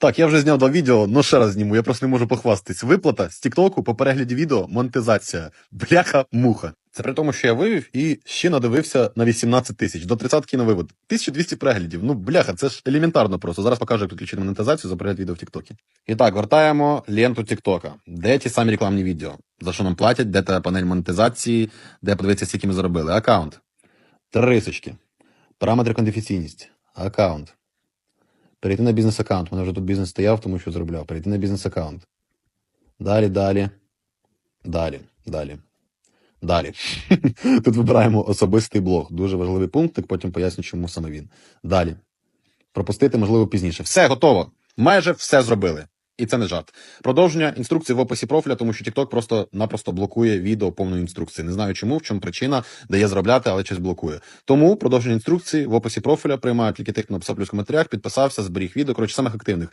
Так, я вже зняв два відео, ну ще раз зніму, я просто не можу похвастатись. Виплата з Тіктоку по перегляді відео, монетизація. Бляха-муха. Це при тому, що я вивів і ще надивився на 18 тисяч. До 30 на вивод. 1200 переглядів. Ну, бляха, це ж елементарно просто. Зараз покажу, як підключити монетизацію за перегляд відео в Тіктокі. І так, вертаємо ленту Тіктока. Де ті самі рекламні відео? За що нам платять, де та панель монетизації, де подивитися, скільки ми заробили. Аккаунт. Три рисочки. Параметри конфіденційність. Аккаунт. Перейти на бізнес-аккаунт. У мене вже тут бізнес стояв, тому що зробляв. Перейти на бізнес-аккаунт. Далі, далі. Далі, далі. Далі. Тут вибираємо особистий блог. Дуже важливий пункт, потім поясню, чому саме він. Далі. Пропустити, можливо, пізніше. Все готово. Майже все зробили. І це не жарт. Продовження інструкції в описі профіля, тому що TikTok просто-напросто блокує відео повної інструкції. Не знаю чому, в чому причина, дає зробляти, але щось блокує. Тому продовження інструкції в описі профіля приймаю тільки тих, хто написав плюс в коментарях, підписався, зберіг відео. Коротше, самих активних.